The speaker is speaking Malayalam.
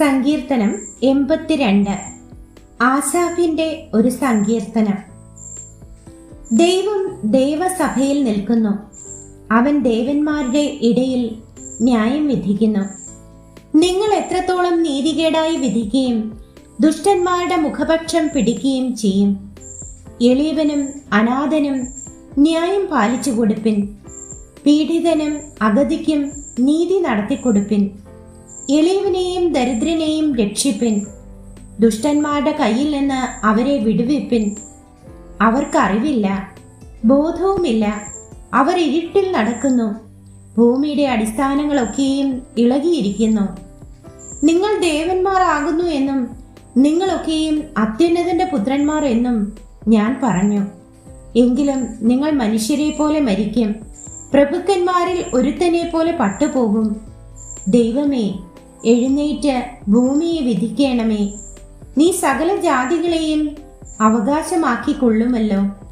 സങ്കീർത്തനം എൺപത്തിരണ്ട്. ആസാഫിന്റെ ഒരു സങ്കീർത്തനം. ദൈവം ദൈവസഭയിൽ നിൽക്കുന്നു. അവൻ ദേവന്മാരുടെ ഇടയിൽ ന്യായം വിധിക്കുന്നു. നിങ്ങൾ എത്രത്തോളം നീതികേടായി വിധിക്കുകയും ദുഷ്ടന്മാരുടെ മുഖപക്ഷം പിടിക്കുകയും ചെയ്യും. എളിയവനും അനാഥനും ന്യായം പാലിച്ചു കൊടുപ്പിൻ പീഡിതനും അഗതിക്കും നീതി നടത്തിക്കൊടുപ്പിൻ. എളിയവനെയും ദരിദ്രനെയും രക്ഷിപ്പിൻ. ദുഷ്ടന്മാരുടെ കയ്യിൽ നിന്ന് അവരെ വിടുവിപ്പിൻ. അവർക്കറിവില്ല ബോധവുമില്ല. അവർ ഇരുട്ടിൽ നടക്കുന്നു. ഭൂമിയുടെ അടിസ്ഥാനങ്ങളൊക്കെയും ഇളകിയിരിക്കുന്നു. നിങ്ങൾ ദേവന്മാർ ആകുന്നു എന്നും നിങ്ങളൊക്കെയും അത്യുന്നതന്റെ പുത്രന്മാർ എന്നും ഞാൻ പറഞ്ഞു. എങ്കിലും നിങ്ങൾ മനുഷ്യരെ പോലെ മരിക്കും. പ്രഭുക്കന്മാരിൽ ഒരുത്തനെ പോലെ പട്ടുപോകും. ദൈവമേ എഴുന്നേറ്റ് ഭൂമിയെ വിധിക്കണമേ. നീ സകല ജാതികളെയും അവകാശമാക്കിക്കൊള്ളുമല്ലോ.